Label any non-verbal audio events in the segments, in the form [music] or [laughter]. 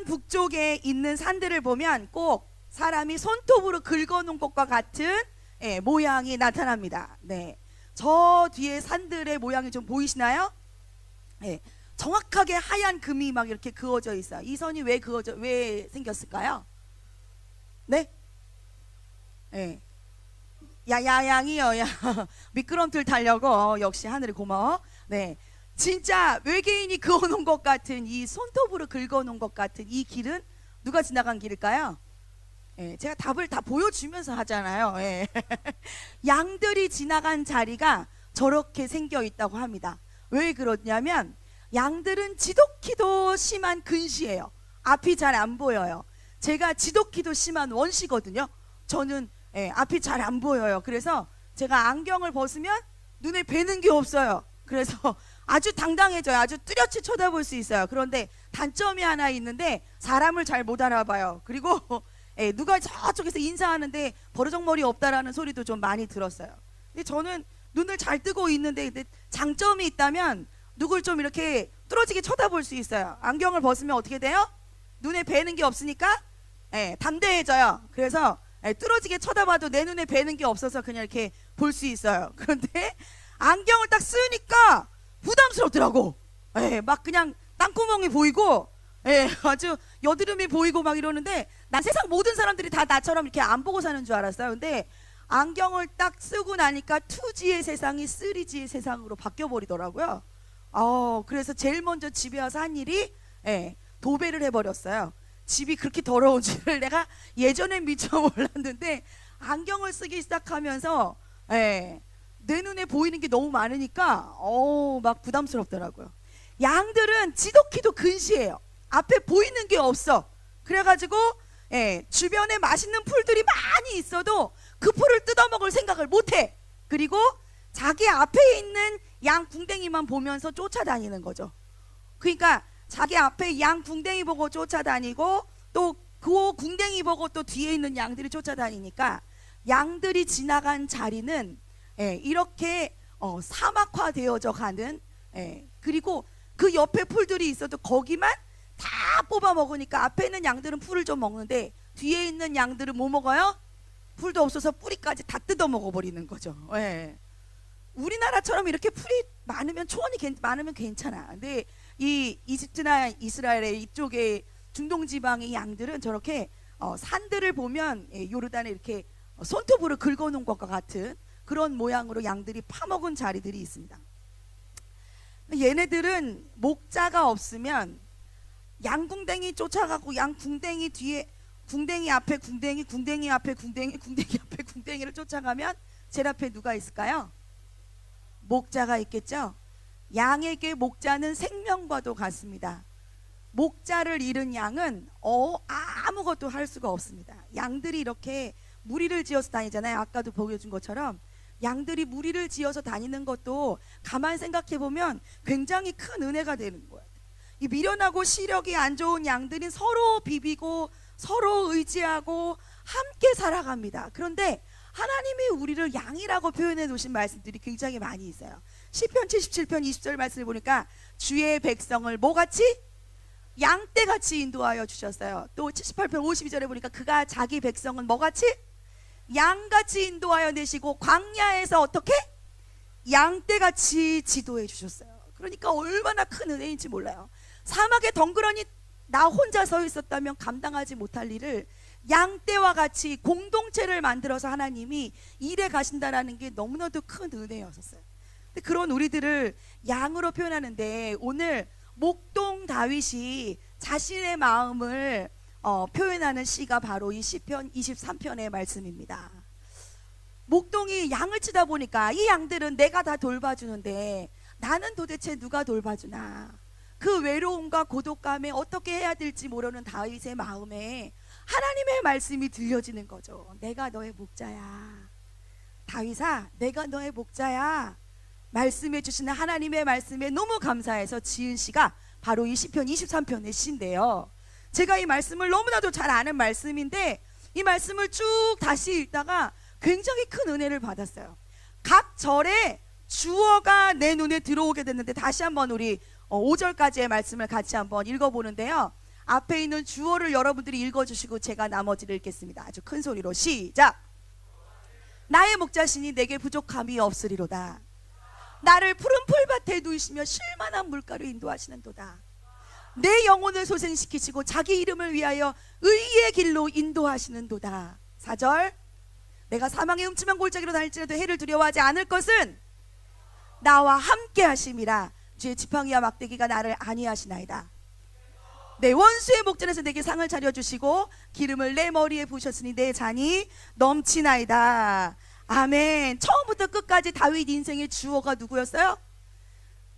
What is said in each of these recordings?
요르단 북쪽에 있는 산들을 보면 꼭 사람이 손톱으로 긁어놓은 것과 같은 예, 모양이 나타납니다. 네, 저 뒤에 산들의 모양이 좀 보이시나요? 예, 정확하게 하얀 금이 막 이렇게 그어져 있어요. 이 선이 왜 그어져 왜 생겼을까요? 네? 예. 야야양이요 야 [laughs] 미끄럼틀 타려고 어, 역시 하늘이 고마워. 네, 진짜 외계인이 그어놓은 것 같은 이 손톱으로 긁어놓은 것 같은 이 길은 누가 지나간 길일까요? 예, 제가 답을 다 보여주면서 하잖아요. 예. [laughs] 양들이 지나간 자리가 저렇게 생겨 있다고 합니다. 왜 그러냐면 양들은 지독히도 심한 근시예요. 앞이 잘 안 보여요. 제가 지독히도 심한 원시거든요. 저는 예, 앞이 잘 안 보여요. 그래서 제가 안경을 벗으면 눈에 뵈는 게 없어요. 그래서 아주 당당해져요. 아주 뚜렷이 쳐다볼 수 있어요. 그런데 단점이 하나 있는데 사람을 잘 못 알아봐요. 그리고 [laughs] 예, 누가 저쪽에서 인사하는데 버르장머리 없다라는 소리도 좀 많이 들었어요. 근데 저는 눈을 잘 뜨고 있는데 장점이 있다면 누굴 좀 이렇게 뚫어지게 쳐다볼 수 있어요. 안경을 벗으면 어떻게 돼요? 눈에 뵈는 게 없으니까 예, 담대해져요. 그래서 예, 뚫어지게 쳐다봐도 내 눈에 뵈는 게 없어서 그냥 이렇게 볼 수 있어요. [laughs] 그런데 안경을 딱 쓰니까 부담스럽더라고. 예, 막 그냥 땅구멍이 보이고, 예, [laughs] 아주 여드름이 보이고 막 이러는데 난 세상 모든 사람들이 다 나처럼 이렇게 안 보고 사는 줄 알았어요. 근데 안경을 딱 쓰고 나니까 2G의 세상이 3G의 세상으로 바뀌어 버리더라고요. 어, 그래서 제일 먼저 집에 와서 한 일이 예, 도배를 해버렸어요. 집이 그렇게 더러운 줄을 [laughs] 내가 예전엔 미처 몰랐는데 안경을 쓰기 시작하면서 예, 내 눈에 보이는 게 너무 많으니까 어, 막 부담스럽더라고요. 양들은 지독히도 근시해요. 앞에 보이는 게 없어. 그래가지고 예, 주변에 맛있는 풀들이 많이 있어도 그 풀을 뜯어먹을 생각을 못해. 그리고 자기 앞에 있는 양 궁뎅이만 보면서 쫓아다니는 거죠. 그러니까 자기 앞에 양 궁뎅이 보고 쫓아다니고 또 그 궁뎅이 보고 또 뒤에 있는 양들이 쫓아다니니까 양들이 지나간 자리는 예, 이렇게 어, 사막화되어져 가는 예, 그리고 그 옆에 풀들이 있어도 거기만 다 뽑아 먹으니까 앞에 있는 양들은 풀을 좀 먹는데 뒤에 있는 양들은 뭐 먹어요? 풀도 없어서 뿌리까지 다 뜯어 먹어 버리는 거죠. 예. 우리나라처럼 이렇게 풀이 많으면 초원이 괜- 많으면 괜찮아. 근데 이 이집트나 이스라엘의 이쪽에 중동 지방의 양들은 저렇게 어, 산들을 보면 예, 요르단에 이렇게 어, 손톱으로 긁어놓은 것과 같은 그런 모양으로 양들이 파먹은 자리들이 있습니다. 얘네들은 목자가 없으면 양궁뎅이 쫓아가고 양궁뎅이 뒤에 궁뎅이 앞에 궁뎅이 궁뎅이 앞에 궁뎅이 궁뎅이 앞에 궁뎅이를 쫓아가면 제일 앞에 누가 있을까요? 목자가 있겠죠. 양에게 목자는 생명과도 같습니다. 목자를 잃은 양은 어 아무것도 할 수가 없습니다. 양들이 이렇게 무리를 지어서 다니잖아요. 아까도 보여준 것처럼 양들이 무리를 지어서 다니는 것도 가만 생각해 보면 굉장히 큰 은혜가 되는 거예요. 이 미련하고 시력이 안 좋은 양들이 서로 비비고 서로 의지하고 함께 살아갑니다. 그런데 하나님이 우리를 양이라고 표현해 놓으신 말씀들이 굉장히 많이 있어요. 시편 77편 20절 말씀을 보니까 주의 백성을 뭐같이 양떼같이 인도하여 주셨어요. 또 78편 52절에 보니까 그가 자기 백성은 뭐같이 양같이 인도하여 내시고 광야에서 어떻게 양떼같이 지도해 주셨어요. 그러니까 얼마나 큰 은혜인지 몰라요. 사막에 덩그러니 나 혼자 서 있었다면 감당하지 못할 일을 양떼와 같이 공동체를 만들어서 하나님이 일해 가신다라는 게 너무나도 큰 은혜였었어요. 근데 그런 우리들을 양으로 표현하는데 오늘 목동 다윗이 자신의 마음을 어, 표현하는 시가 바로 이 시편 23편의 말씀입니다. 목동이 양을 치다 보니까 이 양들은 내가 다 돌봐주는데 나는 도대체 누가 돌봐주나? 그 외로움과 고독감에 어떻게 해야 될지 모르는 다윗의 마음에 하나님의 말씀이 들려지는 거죠. 내가 너의 목자야. 다윗아, 내가 너의 목자야. 말씀해 주시는 하나님의 말씀에 너무 감사해서 지은 시가 바로 이 시편 23편의 시인데요. 제가 이 말씀을 너무나도 잘 아는 말씀인데 이 말씀을 쭉 다시 읽다가 굉장히 큰 은혜를 받았어요. 각 절에 주어가 내 눈에 들어오게 됐는데 다시 한번 우리 5절까지의 말씀을 같이 한번 읽어보는데요. 앞에 있는 주어를 여러분들이 읽어주시고 제가 나머지를 읽겠습니다. 아주 큰 소리로 시작. 나의 목자신이 내게 부족함이 없으리로다. 나를 푸른 풀밭에 누이시며 쉴만한 물가로 인도하시는도다. 내 영혼을 소생시키시고 자기 이름을 위하여 의의 길로 인도하시는도다. 4절 내가 사망의 음침한 골짜기로 다닐지라도 해를 두려워하지 않을 것은 나와 함께 하심이라 주의 지팡이와 막대기가 나를 안위하시나이다. 내 원수의 목전에서 내게 상을 차려주시고 기름을 내 머리에 부으셨으니 내 잔이 넘치나이다. 아멘. 처음부터 끝까지 다윗 인생의 주어가 누구였어요?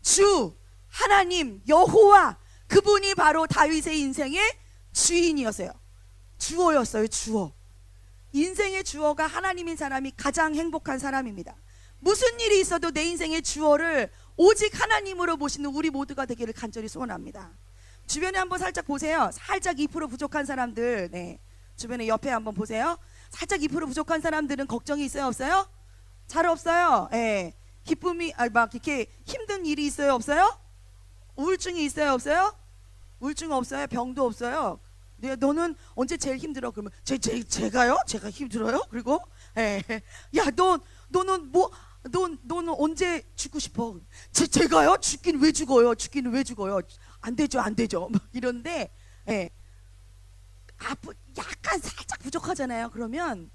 주 하나님 여호와 그분이 바로 다윗의 인생의 주인이었어요. 주어였어요. 주어. 인생의 주어가 하나님인 사람이 가장 행복한 사람입니다. 무슨 일이 있어도 내 인생의 주어를 오직 하나님으로 모시는 우리 모두가 되기를 간절히 소원합니다. 주변에 한번 살짝 보세요. 살짝 2% 부족한 사람들, 네. 주변에 옆에 한번 보세요. 살짝 2% 부족한 사람들은 걱정이 있어요, 없어요? 잘 없어요. 예. 기쁨이, 아, 막 이렇게 힘든 일이 있어요, 없어요? 우울증이 있어요, 없어요? 우울증 없어요? 병도 없어요? 네, 너는 언제 제일 힘들어? 그러면 제, 제, 제가요? 제가 힘들어요? 그리고 예. 야, 너 너는 뭐 너, 너는 언제 죽고 싶어? 제, 제가요? 죽긴 왜 죽어요? 죽기는 왜 죽어요? 안 되죠, 안 되죠. [laughs] 막 이런데, 예. 아프, 약간 살짝 부족하잖아요. 그러면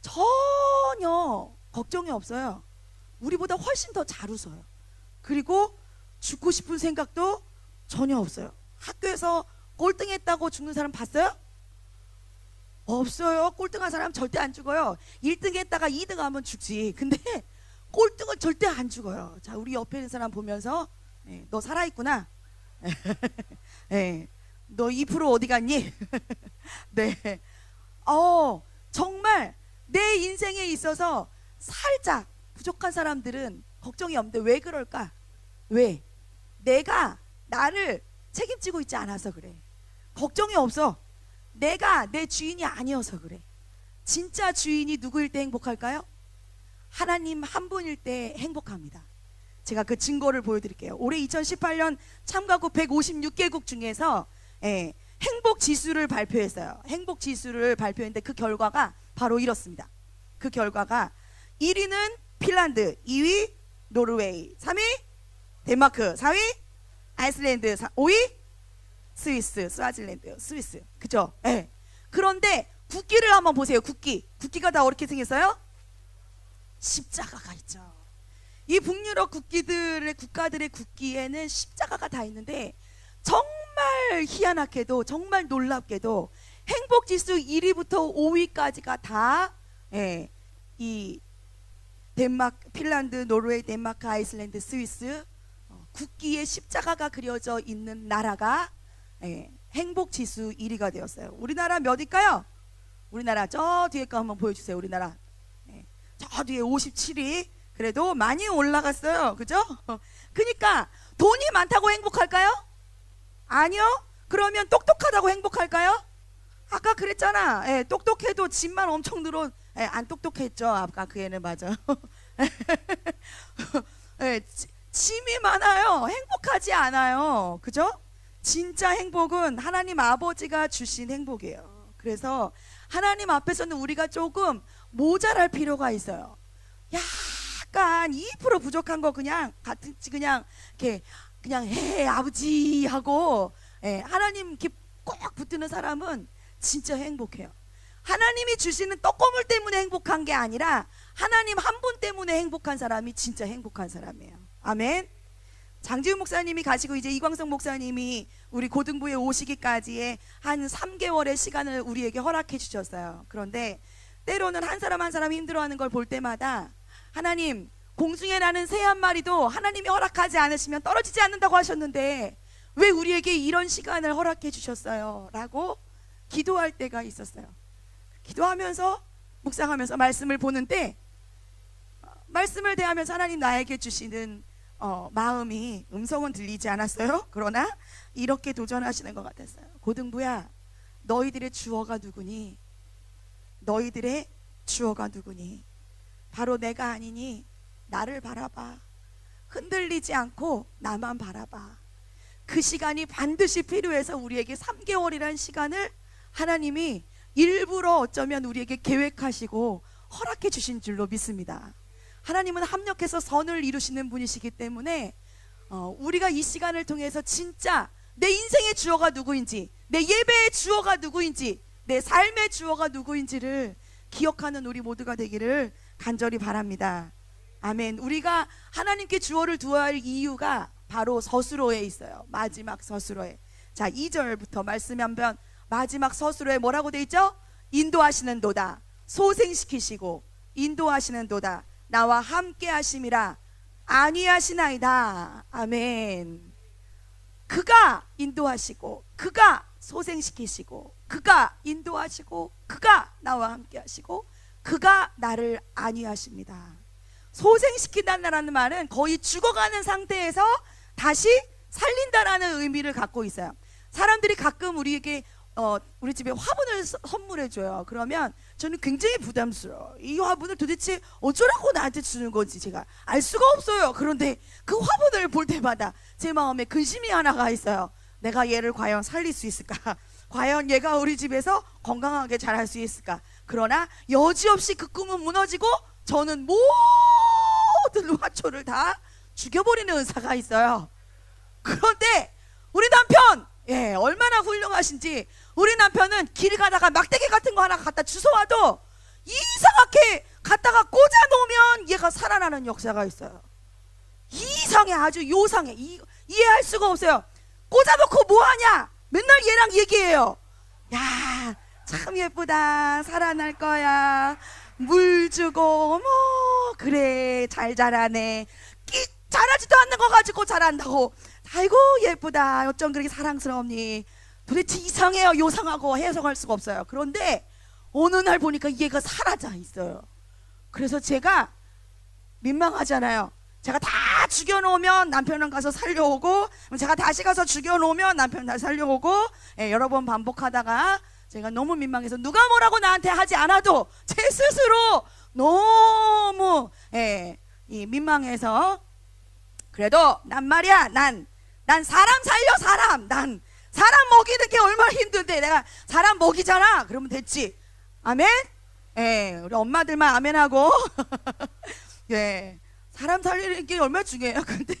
전혀 걱정이 없어요. 우리보다 훨씬 더 잘 웃어요. 그리고 죽고 싶은 생각도 전혀 없어요. 학교에서 꼴등했다고 죽는 사람 봤어요? 없어요. 꼴등한 사람 절대 안 죽어요. 1등 했다가 2등 하면 죽지. 근데 [laughs] 꼴등은 절대 안 죽어요. 자, 우리 옆에 있는 사람 보면서 예, 너 살아있구나. [laughs] 예, 너2% 어디 갔니? [laughs] 네. 어, 정말 내 인생에 있어서 살짝 부족한 사람들은 걱정이 없는데 왜 그럴까? 왜? 내가 나를 책임지고 있지 않아서 그래. 걱정이 없어. 내가 내 주인이 아니어서 그래. 진짜 주인이 누구일 때 행복할까요? 하나님 한 분일 때 행복합니다. 제가 그 증거를 보여드릴게요. 올해 2018년 참가국 156개국 중에서 예, 행복 지수를 발표했어요. 행복 지수를 발표했는데 그 결과가 바로 이렇습니다. 그 결과가 1위는 핀란드, 2위 노르웨이, 3위 덴마크, 4위 아이슬란드, 5위 스위스, 스와질랜드, 스위스. 그죠? 예. 그런데 국기를 한번 보세요. 국기. 국기가 다 어떻게 생겼어요? 십자가가 있죠. 이 북유럽 국기들의 국가들의 국기에는 십자가가 다 있는데 정말 희한하게도 정말 놀랍게도 행복 지수 1위부터 5위까지가 다 예, 이 덴마크, 핀란드, 노르웨이, 덴마크, 아이슬란드, 스위스 어, 국기에 십자가가 그려져 있는 나라가 예, 행복 지수 1위가 되었어요. 우리나라 몇일까요? 우리나라 저 뒤에 거 한번 보여주세요. 우리나라 예, 저 뒤에 57위. 그래도 많이 올라갔어요. 그죠? [laughs] 그러니까 돈이 많다고 행복할까요? 아니요. 그러면 똑똑하다고 행복할까요? 아까 그랬잖아. 예, 똑똑해도 집만 엄청 늘어. 예, 안 똑똑했죠. 아까 그 애는 맞아. [laughs] 예, 지- 짐이 많아요. 행복하지 않아요. 그죠? 진짜 행복은 하나님 아버지가 주신 행복이에요. 그래서 하나님 앞에서는 우리가 조금 모자랄 필요가 있어요. 약간 2% 부족한 거 그냥 같은 그냥 이렇게 그냥 해 아버지 하고 예, 하나님 이렇게 꼭 붙드는 사람은 진짜 행복해요. 하나님이 주시는 떡고물 때문에 행복한 게 아니라 하나님 한 분 때문에 행복한 사람이 진짜 행복한 사람이에요. 아멘. 장지훈 목사님이 가시고 이제 이광성 목사님이 우리 고등부에 오시기까지의 한 3개월의 시간을 우리에게 허락해 주셨어요. 그런데 때로는 한 사람 한 사람이 힘들어하는 걸 볼 때마다 하나님 공중에 나는 새 한 마리도 하나님이 허락하지 않으시면 떨어지지 않는다고 하셨는데 왜 우리에게 이런 시간을 허락해 주셨어요? 라고 기도할 때가 있었어요. 기도하면서 묵상하면서 말씀을 보는데 어, 말씀을 대하면서 하나님 나에게 주시는 어, 마음이 음성은 들리지 않았어요. 그러나 이렇게 도전하시는 것 같았어요. 고등부야, 너희들의 주어가 누구니? 너희들의 주어가 누구니? 바로 내가 아니니 나를 바라봐. 흔들리지 않고 나만 바라봐. 그 시간이 반드시 필요해서 우리에게 3개월이라는 시간을 하나님이 일부러 어쩌면 우리에게 계획하시고 허락해 주신 줄로 믿습니다. 하나님은 합력해서 선을 이루시는 분이시기 때문에 어, 우리가 이 시간을 통해서 진짜 내 인생의 주어가 누구인지, 내 예배의 주어가 누구인지, 내 삶의 주어가 누구인지를 기억하는 우리 모두가 되기를 간절히 바랍니다. 아멘. 우리가 하나님께 주어를 두어야 할 이유가 바로 서술어에 있어요. 마지막 서술어에. 자, 2절부터 말씀이 한번 마지막 서술어에 뭐라고 돼 있죠? 인도하시는 도다. 소생시키시고 인도하시는 도다. 나와 함께 하심이라 아니하시나이다. 아멘. 그가 인도하시고 그가 소생시키시고 그가 인도하시고 그가 나와 함께 하시고 그가 나를 안위하십니다. 소생시킨다는 말은 거의 죽어가는 상태에서 다시 살린다라는 의미를 갖고 있어요. 사람들이 가끔 우리에게 어, 우리 집에 화분을 서- 선물해 줘요. 그러면 저는 굉장히 부담스러워. 이 화분을 도대체 어쩌라고 나한테 주는 건지 제가 알 수가 없어요. 그런데 그 화분을 볼 때마다 제 마음에 근심이 하나가 있어요. 내가 얘를 과연 살릴 수 있을까? [laughs] 과연 얘가 우리 집에서 건강하게 자랄 수 있을까? 그러나 여지없이 그 꿈은 무너지고 저는 모든 화초를 다 죽여버리는 은사가 있어요. 그런데 우리 남편 예 얼마나 훌륭하신지 우리 남편은 길 가다가 막대기 같은 거 하나 갖다 주워와도 이상하게 갖다가 꽂아 놓으면 얘가 살아나는 역사가 있어요. 이상해 아주 요상해 이, 이해할 수가 없어요. 꽂아놓고 뭐하냐? 맨날 얘랑 얘기해요. 야 참 예쁘다 살아날 거야 물 주고 어머 그래 잘 자라네 끼, 자라지도 않는 거 가지고 자란다고 아이고 예쁘다 어쩜 그렇게 사랑스럽니 도대체 이상해요. 요상하고 해석할 수가 없어요. 그런데 어느 날 보니까 얘가 사라져 있어요. 그래서 제가 민망하잖아요. 제가 다 죽여놓으면 남편은 가서 살려오고 제가 다시 가서 죽여놓으면 남편 다시 살려오고 예, 여러 번 반복하다가 제가 너무 민망해서 누가 뭐라고 나한테 하지 않아도 제 스스로 너무 예, 이 민망해서 그래도 난 말이야 난 난 사람 살려 사람. 난 사람 먹이는 게 얼마나 힘든데. 내가 사람 먹이잖아. 그러면 됐지. 아멘? 예 우리 엄마들만 아멘하고. [laughs] 예 사람 살리는 게 얼마나 중요해요. [laughs] 근데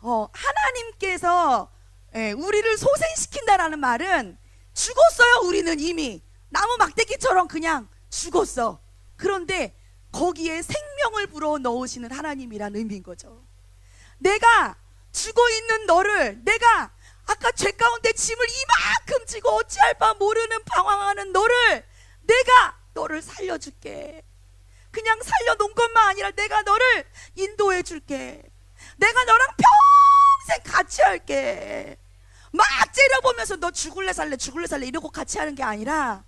어 하나님께서 예, 우리를 소생시킨다라는 말은 죽었어요 우리는 이미. 나무 막대기처럼 그냥 죽었어. 그런데 거기에 생명을 불어 넣으시는 하나님이라는 의미인 거죠. 내가 죽어 있는 너를 내가 아까 죄 가운데 짐을 이만큼 지고 어찌할 바 모르는 방황하는 너를 내가 너를 살려줄게. 그냥 살려놓은 것만 아니라 내가 너를 인도해 줄게. 내가 너랑 평생 같이 할게. 막 째려보면서 너 죽을래 살래 죽을래 살래 이러고 같이 하는 게 아니라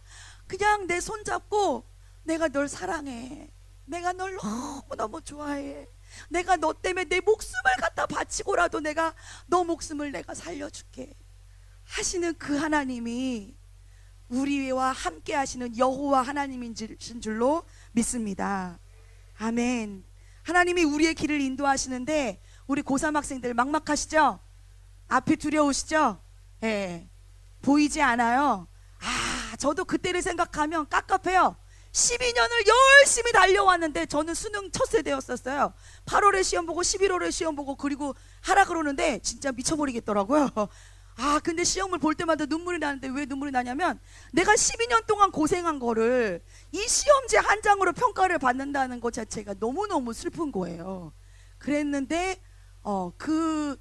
그냥 내 손 잡고 내가 널 사랑해. 내가 널 너무너무 좋아해. 내가 너 때문에 내 목숨을 갖다 바치고라도 내가 너 목숨을 내가 살려줄게. 하시는 그 하나님이 우리와 함께 하시는 여호와 하나님인 줄로 믿습니다. 아멘. 하나님이 우리의 길을 인도하시는데 우리 고3 학생들 막막하시죠? 앞이 두려우시죠? 예. 보이지 않아요. 아, 저도 그때를 생각하면 깝깝해요. 12년을 열심히 달려왔는데 저는 수능 첫 세대였었어요. 8월에 시험 보고 11월에 시험 보고 그리고 하라 그러는데 진짜 미쳐버리겠더라고요. [laughs] 아, 근데 시험을 볼 때마다 눈물이 나는데 왜 눈물이 나냐면 내가 12년 동안 고생한 거를 이 시험지 한 장으로 평가를 받는다는 것 자체가 너무너무 슬픈 거예요. 그랬는데 어, 그,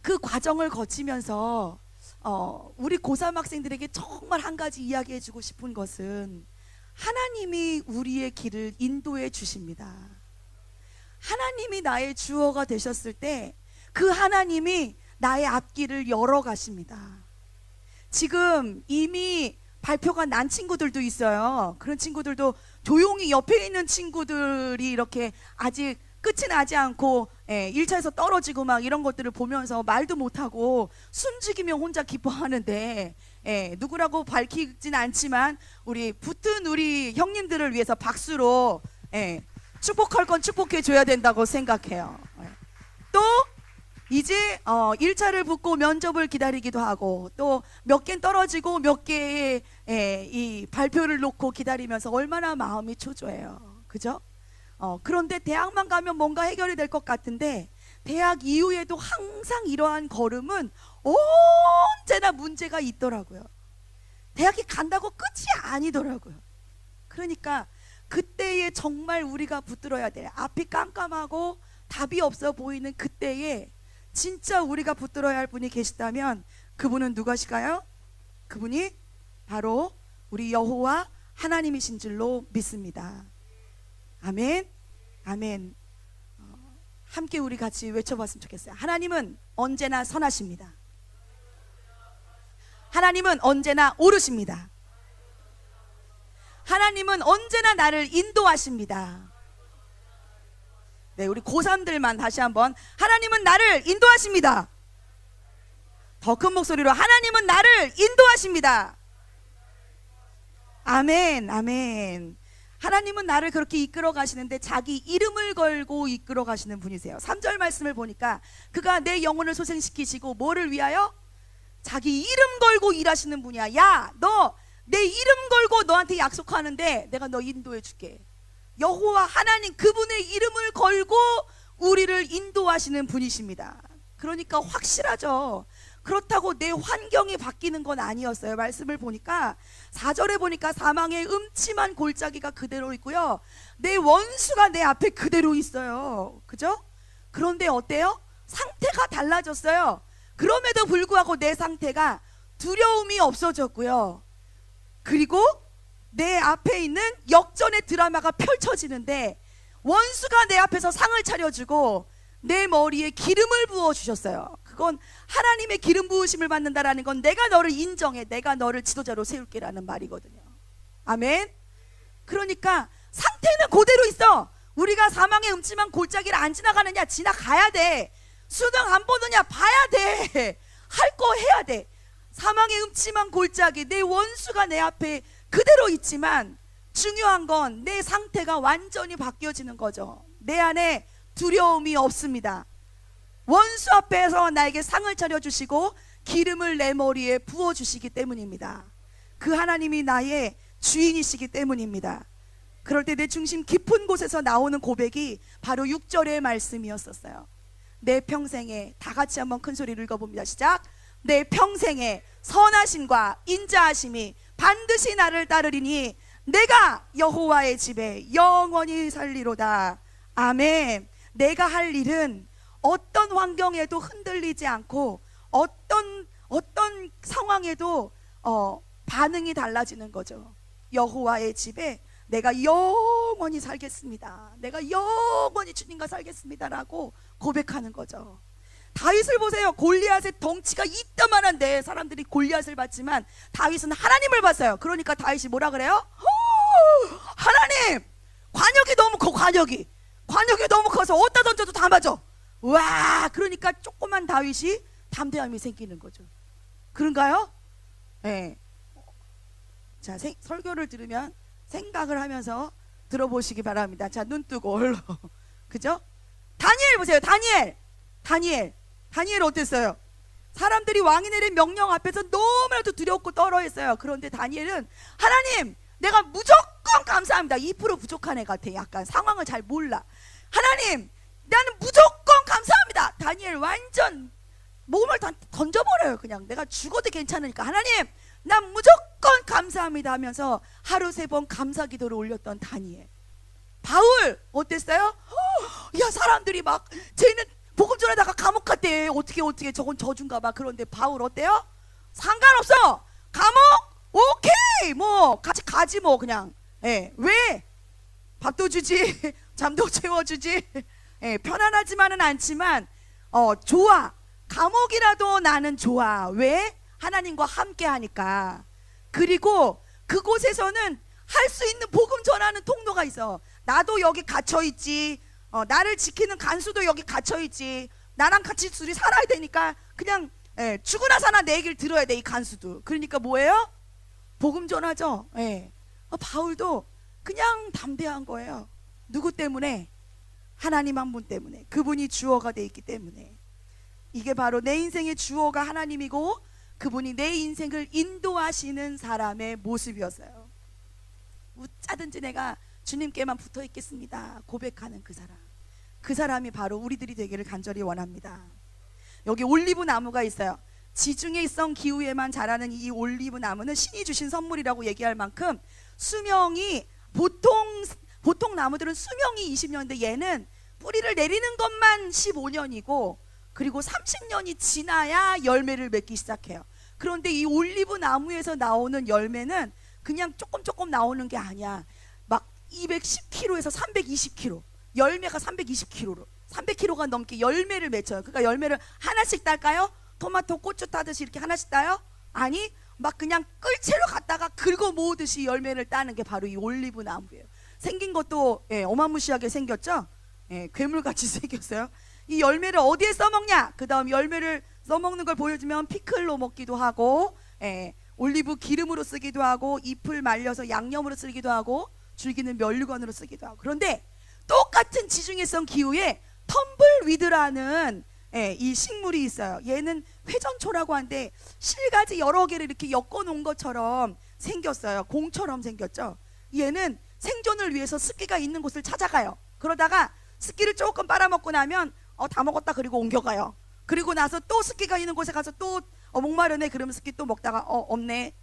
그 과정을 거치면서 어, 우리 고3 학생들에게 정말 한 가지 이야기해 주고 싶은 것은 하나님이 우리의 길을 인도해 주십니다. 하나님이 나의 주어가 되셨을 때 그 하나님이 나의 앞길을 열어 가십니다. 지금 이미 발표가 난 친구들도 있어요. 그런 친구들도 조용히 옆에 있는 친구들이 이렇게 아직 끝이 나지 않고 예, 1차에서 떨어지고 막 이런 것들을 보면서 말도 못하고 숨죽이며 혼자 기뻐하는데 예, 누구라고 밝히진 않지만 우리 붙은 우리 형님들을 위해서 박수로 예, 축복할 건 축복해 줘야 된다고 생각해요. 예. 또 이제 어 1차를 붙고 면접을 기다리기도 하고 또 몇 개 떨어지고 몇 개의 예, 이 발표를 놓고 기다리면서 얼마나 마음이 초조해요. 그죠? 어 그런데 대학만 가면 뭔가 해결이 될 것 같은데 대학 이후에도 항상 이러한 걸음은 언제나 문제가 있더라고요. 대학에 간다고 끝이 아니더라고요. 그러니까 그때에 정말 우리가 붙들어야 돼. 앞이 깜깜하고 답이 없어 보이는 그때에 진짜 우리가 붙들어야 할 분이 계시다면 그분은 누가실까요? 그분이 바로 우리 여호와 하나님이신 줄로 믿습니다. 아멘. 아멘. 어, 함께 우리 같이 외쳐봤으면 좋겠어요. 하나님은 언제나 선하십니다. 하나님은 언제나 오르십니다. 하나님은 언제나 나를 인도하십니다. 네, 우리 고3들만 다시 한번 하나님은 나를 인도하십니다. 더 큰 목소리로 하나님은 나를 인도하십니다. 아멘, 아멘. 하나님은 나를 그렇게 이끌어 가시는데 자기 이름을 걸고 이끌어 가시는 분이세요. 3절 말씀을 보니까 그가 내 영혼을 소생시키시고 뭐를 위하여? 자기 이름 걸고 일하시는 분이야. 야, 너 내 이름 걸고 너한테 약속하는데 내가 너 인도해 줄게. 여호와 하나님 그분의 이름을 걸고 우리를 인도하시는 분이십니다. 그러니까 확실하죠. 그렇다고 내 환경이 바뀌는 건 아니었어요. 말씀을 보니까 4절에 보니까 사망의 음침한 골짜기가 그대로 있고요. 내 원수가 내 앞에 그대로 있어요. 그죠? 그런데 어때요? 상태가 달라졌어요. 그럼에도 불구하고 내 상태가 두려움이 없어졌고요. 그리고 내 앞에 있는 역전의 드라마가 펼쳐지는데 원수가 내 앞에서 상을 차려주고 내 머리에 기름을 부어 주셨어요. 그건 하나님의 기름 부으심을 받는다라는 건 내가 너를 인정해, 내가 너를 지도자로 세울게라는 말이거든요. 아멘. 그러니까 상태는 그대로 있어. 우리가 사망의 음침한 골짜기를 안 지나가느냐? 지나가야 돼. 수능 안 보느냐? 봐야 돼. 할 거 해야 돼. 사망의 음침한 골짜기, 내 원수가 내 앞에 그대로 있지만 중요한 건 내 상태가 완전히 바뀌어지는 거죠. 내 안에 두려움이 없습니다. 원수 앞에서 나에게 상을 차려주시고 기름을 내 머리에 부어주시기 때문입니다. 그 하나님이 나의 주인이시기 때문입니다. 그럴 때 내 중심 깊은 곳에서 나오는 고백이 바로 6절의 말씀이었었어요. 내 평생에 다 같이 한번 큰 소리를 읽어봅니다. 시작. 내 평생에 선하심과 인자하심이 반드시 나를 따르리니 내가 여호와의 집에 영원히 살리로다. 아멘. 내가 할 일은 어떤 환경에도 흔들리지 않고 어떤 어떤 상황에도 어, 반응이 달라지는 거죠. 여호와의 집에 내가 영원히 살겠습니다. 내가 영원히 주님과 살겠습니다라고 고백하는 거죠. 다윗을 보세요. 골리앗의 덩치가 이따만한데 사람들이 골리앗을 봤지만 다윗은 하나님을 봤어요. 그러니까 다윗이 뭐라 그래요? 호! 하나님! 관역이 너무 커, 관역이. 관역이 너무 커서 어디다 던져도 다 맞아. 와, 그러니까 조그만 다윗이 담대함이 생기는 거죠. 그런가요? 예. 자, 생- 설교를 들으면 생각을 하면서 들어보시기 바랍니다. 자, 눈 뜨고 얼른. [laughs] 그죠? 다니엘 보세요. 다니엘. 다니엘. 다니엘 어땠어요? 사람들이 왕이 내린 명령 앞에서 너무나도 두렵고 떨어했어요. 그런데 다니엘은 하나님, 내가 무조건 감사합니다. 2% 부족한 애 같아. 약간 상황을 잘 몰라. 하나님, 나는 무조건 감사합니다. 다니엘 완전 몸을 다 던져버려요. 그냥 내가 죽어도 괜찮으니까 하나님, 난 무조건 감사합니다 하면서 하루 세 번 감사 기도를 올렸던 다니엘. 바울 어땠어요? 어, 야 사람들이 막 쟤는 복음 전하다가 감옥 갔대. 어떻게 어떻게 저건 저준가 봐. 그런데 바울 어때요? 상관없어. 감옥 오케이 뭐 같이 가지 뭐 그냥. 예 왜? 밥도 주지 [laughs] 잠도 채워주지. 예 편안하지만은 않지만 어 좋아. 감옥이라도 나는 좋아. 왜? 하나님과 함께 하니까. 그리고 그곳에서는 할 수 있는 복음 전하는 통로가 있어. 나도 여기 갇혀 있지. 어, 나를 지키는 간수도 여기 갇혀 있지. 나랑 같이 둘이 살아야 되니까 그냥 예, 죽으나 사나 내 얘기를 들어야 돼 이 간수도. 그러니까 뭐예요? 복음 전하죠. 예. 어, 바울도 그냥 담대한 거예요. 누구 때문에? 하나님 한 분 때문에. 그분이 주어가 돼 있기 때문에. 이게 바로 내 인생의 주어가 하나님이고 그분이 내 인생을 인도하시는 사람의 모습이었어요. 어쩌든지 내가 주님께만 붙어 있겠습니다. 고백하는 그 사람. 그 사람이 바로 우리들이 되기를 간절히 원합니다. 여기 올리브 나무가 있어요. 지중해 성 기후에만 자라는 이 올리브 나무는 신이 주신 선물이라고 얘기할 만큼 수명이 보통 보통 나무들은 수명이 20년인데 얘는 뿌리를 내리는 것만 15년이고 그리고 30년이 지나야 열매를 맺기 시작해요. 그런데 이 올리브 나무에서 나오는 열매는 그냥 조금 조금 나오는 게 아니야. 막 210kg에서 320kg. 열매가 320kg로. 300kg가 넘게 열매를 맺혀요. 그러니까 열매를 하나씩 딸까요? 토마토, 고추 따듯이 이렇게 하나씩 따요? 아니, 막 그냥 끌채로 갖다가 긁어 모으듯이 열매를 따는 게 바로 이 올리브 나무예요. 생긴 것도 예, 어마무시하게 생겼죠? 예, 괴물같이 [laughs] 생겼어요. 이 열매를 어디에 써먹냐? 그 다음 열매를 써먹는 걸 보여주면 피클로 먹기도 하고, 예, 올리브 기름으로 쓰기도 하고, 잎을 말려서 양념으로 쓰기도 하고, 줄기는 멸류관으로 쓰기도 하고. 그런데 똑같은 지중해성 기후에 텀블위드라는 예, 이 식물이 있어요. 얘는 회전초라고 하는데 실가지 여러 개를 이렇게 엮어 놓은 것처럼 생겼어요. 공처럼 생겼죠. 얘는 생존을 위해서 습기가 있는 곳을 찾아가요. 그러다가 습기를 조금 빨아먹고 나면 어, 다 먹었다 그리고 옮겨가요. 그리고 나서 또 습기가 있는 곳에 가서 또 어, 목마르네 그러면 습기 또 먹다가 어 없네.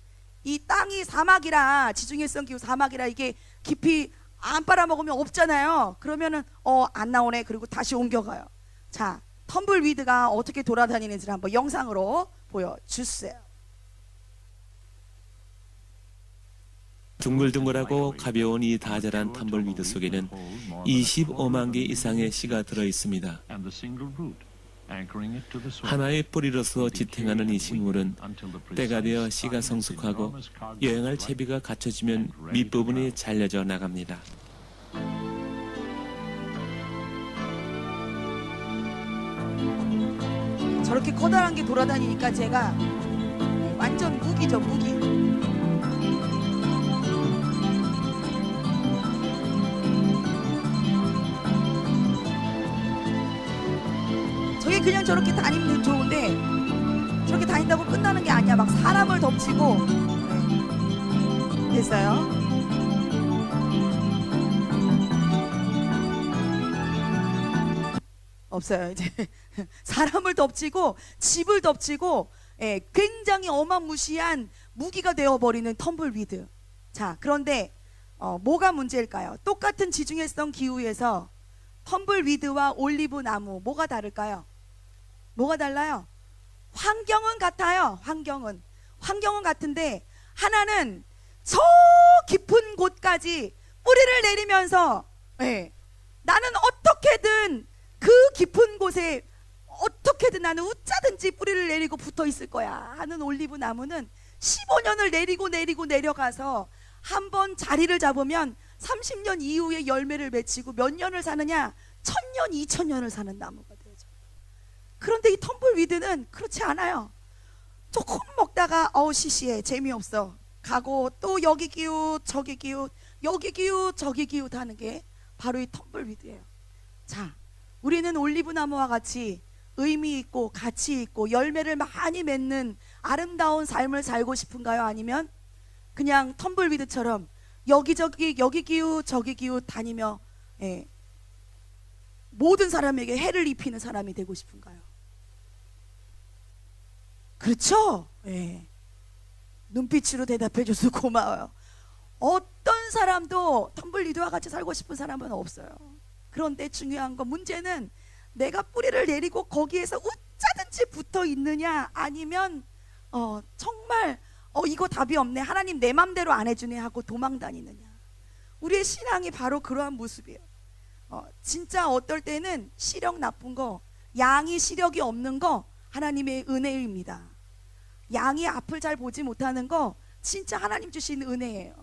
이 땅이 사막이라 지중해성 기후 사막이라 이게 깊이 안 빨아먹으면 없잖아요. 그러면은 어 안 나오네. 그리고 다시 옮겨가요. 자, 텀블위드가 어떻게 돌아다니는지를 한번 영상으로 보여주세요. 둥글둥글하고 가벼운 이 다자란 텀블위드 속에는 25만 개 이상의 씨가 들어 있습니다. 하나의 뿌리로서 지탱하는 이 식물은 때가 되어 씨가 성숙하고 여행할 채비가 갖춰지면 밑부분이 잘려져 나갑니다. 저렇게 커다란 게 돌아다니니까 제가 완전 무기죠 무기. 그냥 저렇게 다니면 좋은데 저렇게 다닌다고 끝나는 게 아니야. 막 사람을 덮치고 네. 됐어요. 없어요 이제 [laughs] 사람을 덮치고 집을 덮치고 예, 굉장히 어마무시한 무기가 되어버리는 텀블위드. 자 그런데 어, 뭐가 문제일까요? 똑같은 지중해성 기후에서 텀블위드와 올리브 나무 뭐가 다를까요? 뭐가 달라요? 환경은 같아요. 환경은 환경은 같은데 하나는 저 깊은 곳까지 뿌리를 내리면서 예, 나는 어떻게든 그 깊은 곳에 어떻게든 나는 웃자든지 뿌리를 내리고 붙어 있을 거야 하는 올리브 나무는 15년을 내리고 내리고 내려가서 한 번 자리를 잡으면 30년 이후에 열매를 맺히고 몇 년을 사느냐? 천년, 이천년을 사는 나무가. 그런데 이 텀블위드는 그렇지 않아요. 조금 먹다가 어우 시시해 재미없어 가고 또 여기 기웃 저기 기웃 여기 기웃 저기 기웃 하는 게 바로 이 텀블위드예요. 자, 우리는 올리브 나무와 같이 의미 있고 가치 있고 열매를 많이 맺는 아름다운 삶을 살고 싶은가요? 아니면 그냥 텀블위드처럼 여기저기 여기 기웃 저기 기웃 다니며 예, 모든 사람에게 해를 입히는 사람이 되고 싶은가요? 그렇죠? 예. 눈빛으로 대답해 줘서 고마워요. 어떤 사람도 텀블리드와 같이 살고 싶은 사람은 없어요. 그런데 중요한 건 문제는 내가 뿌리를 내리고 거기에서 웃자든지 붙어 있느냐 아니면 어, 정말 어, 이거 답이 없네 하나님 내 맘대로 안 해주네 하고 도망 다니느냐 우리의 신앙이 바로 그러한 모습이에요. 어, 진짜 어떨 때는 시력 나쁜 거 양이 시력이 없는 거 하나님의 은혜입니다. 양이 앞을 잘 보지 못하는 거 진짜 하나님 주신 은혜예요.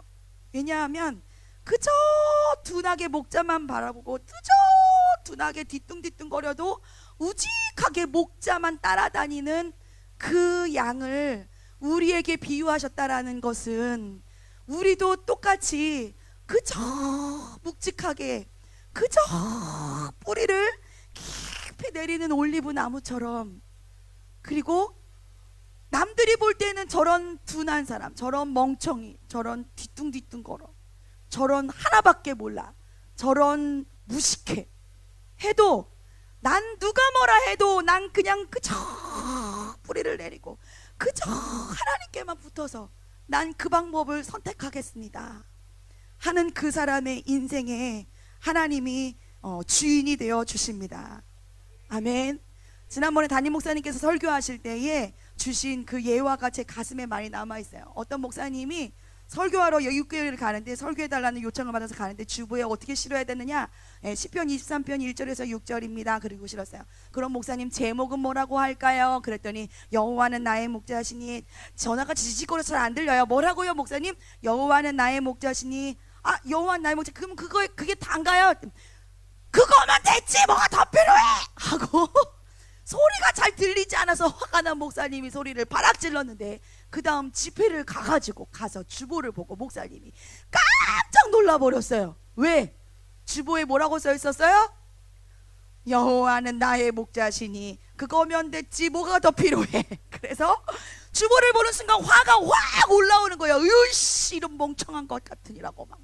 왜냐하면 그저 둔하게 목자만 바라보고 그저 둔하게 뒤뚱뒤뚱거려도 우직하게 목자만 따라다니는 그 양을 우리에게 비유하셨다라는 것은 우리도 똑같이 그저 묵직하게 그저 뿌리를 깊이 내리는 올리브 나무처럼 그리고 남들이 볼 때는 저런 둔한 사람, 저런 멍청이, 저런 뒤뚱뒤뚱 걸어, 저런 하나밖에 몰라, 저런 무식해 해도 난 누가 뭐라 해도 난 그냥 그저 뿌리를 내리고 그저 하나님께만 붙어서 난 그 방법을 선택하겠습니다. 하는 그 사람의 인생에 하나님이 어, 주인이 되어 주십니다. 아멘. 지난번에 담임 목사님께서 설교하실 때에 주신 그 예화가 제 가슴에 많이 남아 있어요. 어떤 목사님이 설교하러 여육교회를 가는데 설교해 달라는 요청을 받아서 가는데 주부에 어떻게 실어야 되느냐? 예, 시편 23편 1절에서 6절입니다. 그리고 실었어요. 그럼 목사님 제목은 뭐라고 할까요? 그랬더니 여호와는 나의 목자시니 전화가 지지직거려서 잘안 들려요. 뭐라고요, 목사님? 여호와는 나의 목자시니 아 여호와는 나의 목자. 그럼 그거 그게 단가요? 그거면 됐지 뭐가 더 필요해 하고 [laughs] 소리가 잘 들리지 않아서 화가 난 목사님이 소리를 바락 질렀는데 그 다음 집회를 가가지고 가서 주보를 보고 목사님이 깜짝 놀라버렸어요 왜? 주보에 뭐라고 써 있었어요? 여호와는 나의 목자시니 그거면 됐지 뭐가 더 필요해 [laughs] 그래서 주보를 보는 순간 화가 확 올라오는 거예요 으이씨 이런 멍청한 것 같으니라고 막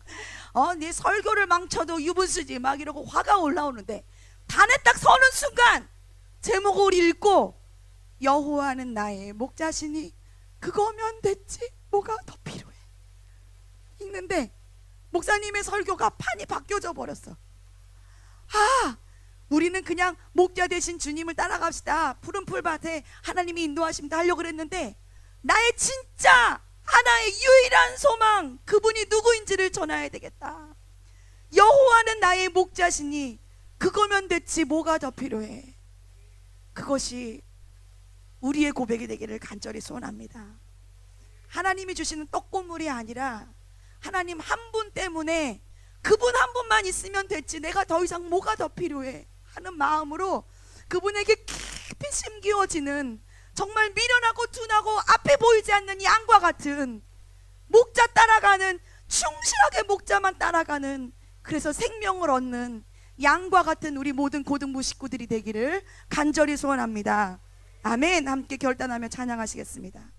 어, 네 설교를 망쳐도 유분 쓰지 막 이러고 화가 올라오는데 단에 딱 서는 순간 제목을 읽고 여호와는 나의 목자시니 그거면 됐지 뭐가 더 필요해. 읽는데 목사님의 설교가 판이 바뀌어져 버렸어. 아 우리는 그냥 목자 대신 주님을 따라갑시다. 푸른 풀밭에 하나님이 인도하십니다 하려고 그랬는데 나의 진짜 하나의 유일한 소망 그분이 누구인지를 전해야 되겠다. 여호와는 나의 목자시니 그거면 됐지 뭐가 더 필요해 그것이 우리의 고백이 되기를 간절히 소원합니다. 하나님이 주시는 떡고물이 아니라 하나님 한 분 때문에 그분 한 분만 있으면 됐지 내가 더 이상 뭐가 더 필요해 하는 마음으로 그분에게 깊이 심기어지는 정말 미련하고 둔하고 앞에 보이지 않는 양과 같은 목자 따라가는 충실하게 목자만 따라가는 그래서 생명을 얻는 양과 같은 우리 모든 고등부 식구들이 되기를 간절히 소원합니다. 아멘. 함께 결단하며 찬양하시겠습니다.